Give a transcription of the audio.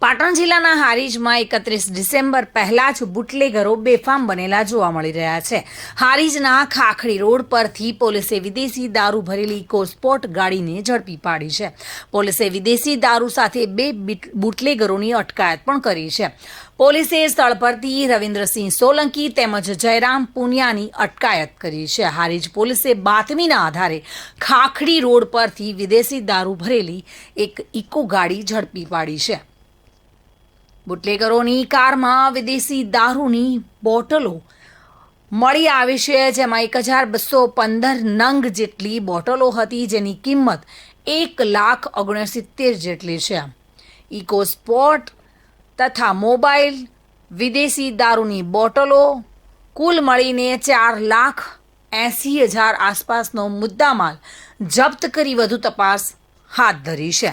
પાટણ જિલ્લાના હારીજમાં એકત્રીસ ડિસેમ્બર પહેલા જ બુટલેગરો બેફામ બનેલા જોવા મળી રહ્યા છે. હારીજના ખાખડી રોડ પરથી પોલીસે વિદેશી દારૂ ભરેલી ઇકોસ્પોર્ટ ગાડીને ઝડપી પાડી છે. પોલીસે વિદેશી દારૂ સાથે બે બીટ- બુટલેગરોની અટકાયત પણ કરી છે. પોલીસે સ્થળ પરથી રવિન્દ્રસિંહ સોલંકી તેમજ જયરામ પુનિયાની અટકાયત કરી છે. હારીજ પોલીસે બાતમીના આધારે ખાખડી રોડ પરથી વિદેશી દારૂ ભરેલી એક ઇકો ગાડી ઝડપી પાડી છે. બુટલેગરોની કારમાં વિદેશી દારૂની બોટલો મળી આવી છે, જેમાં એક હજાર બસો પંદર નંગ જેટલી બોટલો હતી, જેની કિંમત એક લાખ ઓગણસિત્તેર જેટલી છે. ઇકોસ્પોર્ટ તથા મોબાઈલ વિદેશી દારૂની બોટલો કુલ મળીને ચાર લાખ એંસી હજાર આસપાસનો મુદ્દામાલ જપ્ત કરી વધુ તપાસ હાથ ધરી છે.